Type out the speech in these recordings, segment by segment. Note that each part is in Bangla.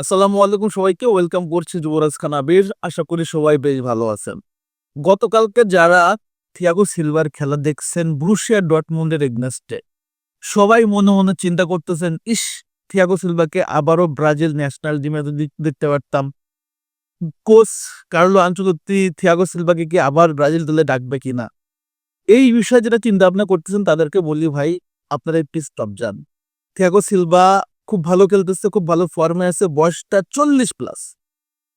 আসসালামু আলাইকুম সবাইকে, ওয়েলকাম করছি যুবরাজ খান আবির আশা করি সবাই বেশ ভালো আছেন। গতকালকে যারা থিয়াগো সিলভার খেলা দেখছেন, ব্রুশিয়া ডটমুন্ডের এগনেস্টে, সবাই মনে মনে চিন্তা করতেছেন, ইস, থিয়াগো সিলভাকে আবারও ব্রাজিল ন্যাশনাল টিমে দেখতে পারতাম। কোচ কার্লো আঞ্চলতি থিয়াগো সিলভাকে কি আবার ব্রাজিল দলে ডাকবে কিনা? এই বিষয়ে যেটা চিন্তা ভাবনা করতেছেন, তাদেরকে বলি ভাই, আপনারা একটু স্টপ যান। থিয়াগো সিলভা খুব ভালো খেলতেছে, খুব ভালো ফর্মে আছে, বয়সটা চল্লিশ প্লাস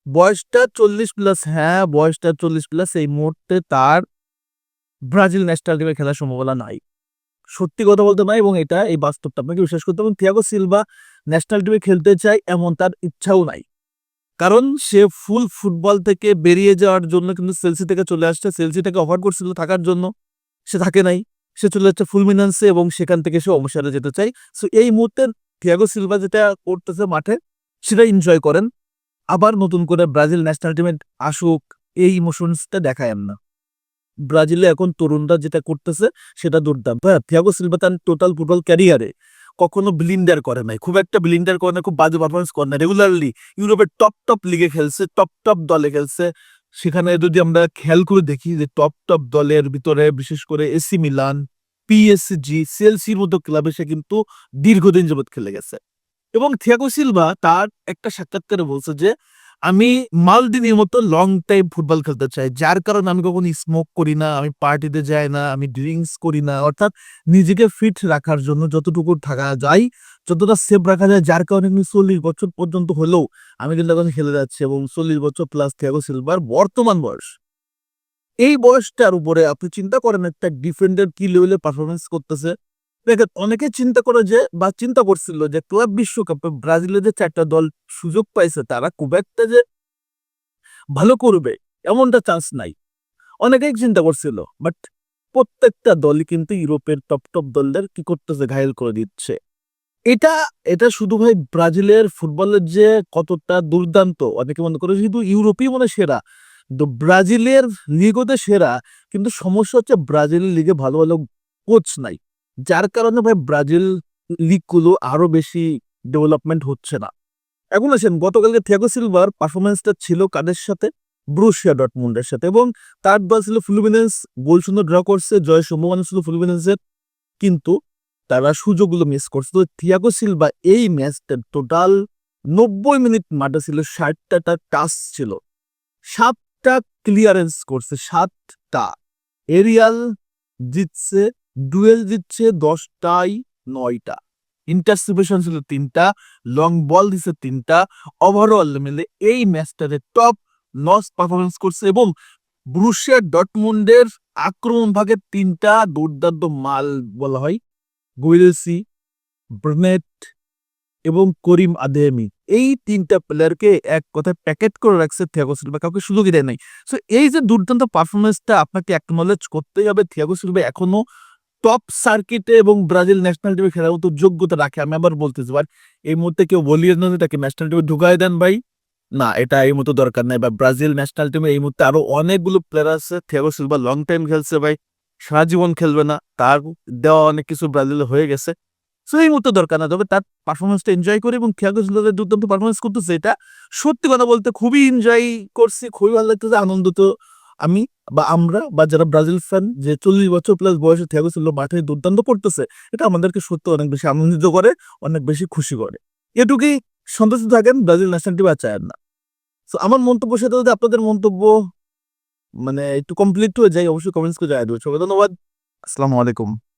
বয়সটা চল্লিশ প্লাস হ্যাঁ বয়সটা চল্লিশ প্লাস এই মুহূর্তে তার ব্রাজিল ন্যাশনাল টিমে খেলার সম্ভাবনা নাই। সত্যি কথা বলতে নাই এবং এটা এই বাস্তবটা আপনাকে বিশ্বাস করতে হবে থিয়াগো সিলভা ন্যাশনাল টিমে খেলতে চায় এমন তার ইচ্ছাও নাই। কারণ সে ফুল ফুটবল থেকে বেরিয়ে যাওয়ার জন্য কিন্তু সেলসি থেকে চলে আসছে সেলসি থেকে অফার করছিল থাকার জন্য, সে থাকে নাই। সে চলে যাচ্ছে ফুলমিনান্সে এবং সেখান থেকে সে অবসরে যেতে চায় সো এই মুহূর্তে থিয়াগো সিলভা যেটা করতেছে মাঠে, সেটা এনজয় করেন। আবার নতুন করে ব্রাজিল ন্যাশনাল টিমে আসুক, এই ইমোশনসটা দেখায় না ব্রাজিলে এখন তরুণরা যেটা করতেছে, সেটা দুর্দান্ত। হ্যাঁ থিয়াগো সিলভা তার টোটাল ফুটবল ক্যারিয়ারে কখনো ব্লিন্ডার করে নাই। খুব একটা ব্লিন্ডার করে না, খুব বাজে পারফরমেন্স করে না। রেগুলারলি ইউরোপের টপ টপ লিগে খেলছে টপ টপ দলে খেলছে। সেখানে যদি আমরা খেয়াল করে দেখি যে টপ টপ দলের ভিতরে, বিশেষ করে এসি মিলান পিএসজি সিএলসির মতো ক্লাবে সে কিন্তু দীর্ঘদিন যাবৎ খেলে গেছে। এবং থিয়াগো সিলভা তার একটা সাক্ষাৎকারে বলছে যে, আমি মালদিনের মতো লং টাইম ফুটবল খেলতে চাই, যার কারণে আমি কখনো স্মোক করি না, আমি পার্টিতে যাই না, আমি ড্রিঙ্কস করি না। অর্থাৎ নিজেকে ফিট রাখার জন্য যতটুকু থাকা যায়, যতটা সেফ রাখা যায়, যার কারণে আমি চল্লিশ বছর পর্যন্ত হলেও আমি কিন্তু এখন খেলে যাচ্ছি এবং চল্লিশ বছর প্লাস থিয়াগো সিলভার বর্তমান বয়স। এই বয়সটার উপরে আপনি চিন্তা করেন একটা ডিফেন্ডার কি লেভেলে পারফরমেন্স করতেছে। দেখেন, অনেকে চিন্তা করে যে বা চিন্তা করছিল যে ক্লাব বিশ্বকাপে ব্রাজিলের যে চারটা দল সুযোগ পাইছে, তারা খুব একটা যে ভালো করবে এমনটা চান্স নাই। অনেকেই চিন্তা করছিল বাট প্রত্যেকটা দলই কিন্তু ইউরোপের টপ টপ দলদের কি করতেছে, ঘায়ল করে দিচ্ছে। এটা এটা শুধু ভাই ব্রাজিলের ফুটবলের যে কতটা দুর্দান্ত, অনেকে মনে করে শুধু ইউরোপই মনে সেরা তো ব্রাজিলের লিগোতে সেরা, কিন্তু সমস্যা হচ্ছে ব্রাজিলের লিগে ভালো ভালো কোচ নাই। যার কারণে ভাই ব্রাজিল লিগগুলো আরও বেশি ডেভেলপমেন্ট হচ্ছে না। এখন আসেন, গতকালকে থিয়াগো সিলভার পারফরমেন্সটা ছিল কাদের সাথে? ব্রুশিয়া ডটমুন্ডের সাথে। এবং তার দল ছিল ফিলিপিন্স গোল শূন্য ড্র করছে জয় সম্ভাবনা ছিল ফিলিপিন্সের কিন্তু তারা সুযোগগুলো মিস করছে। তো থিয়াগো সিলভা এই ম্যাচটা টোটাল নব্বই মিনিট মাঠে ছিল, ষাটটা টাচ ছিল। সাতটা ক্লিয়ারেন্স করছে, সাতটা। এরিয়াল জিতছে ডুয়েল জিতছে দশটাই নয়টা। ইন্টারসিপেশন ছিল তিনটা লং বল দিছে তিনটা। ওভারঅল মিলে এই ম্যাচটাতে টপ লস পারফরমেন্স করছে এবং ব্রুশিয়া ডটমুন্ডের আক্রমণ ভাগের তিনটা দুর্দান্ত মাল বলা হয়। গুইলসি ব্রনেট এবং করিম আদেমি এই তিনটা প্লেয়ারকে এক কথায় প্যাকেট করে রাখছে থিয়াগো সিলভা কাউকে সুযোগই দেয় নাই। সো এই যে দুর্দান্ত পারফরমেন্সটা আপনাকে অ্যাকনোলেজ করতেই হবে থিয়াগো সিলভা এখনও টপ সার্কিটে এবং ব্রাজিল ন্যাশনাল টিমে খেলার মতো যোগ্যতা রাখে। আমি আবার বলতেছি পারি এই মুহূর্তে কেউ বলিয়ে না তাকে ন্যাশনাল টিমে ঢুকাই দেন ভাই। না, এটা এই মতো দরকার নাই বা ব্রাজিল ন্যাশনাল টিমে এই মুহূর্তে আরও অনেকগুলো প্লেয়ার আছে। থিয়াগো সিলভা লং টাইম খেলছে ভাই, সারা জীবন খেলবে না। তার দেওয়া অনেক কিছু ব্রাজিলে হয়ে গেছে। সো এই মুহূর্তে দরকার না, তবে তার পারফরমেন্সটা এনজয় করে এবং থিয়াগো সিলভার দুর্দান্ত পারফরমেন্স করতেছে এটা। সত্যি কথা বলতে খুবই এনজয় করছি, খুবই ভালো লাগতেছে আনন্দ তো আমি বা আমরা বা যারা ব্রাজিল ফ্যান যে চল্লিশ বছর প্লাস বয়সে থিয়াগো সিলভা মাঠে দুর্দান্ত করতেছে, এটা আমাদেরকে সত্য অনেক বেশি আনন্দিত করে, অনেক বেশি খুশি করে। এটুকুই সন্তুষ্ট থাকেন, ব্রাজিল ন্যাশনাল টিম আর চায় না। সো আমার মন্তব্য সাথে যদি আপনাদের মন্তব্য মানে একটু কমপ্লিট হয়ে যায়, অবশ্যই কমেন্টস করে জানিয়ে দেবো সবাই ধন্যবাদ। আসসালামু আলাইকুম।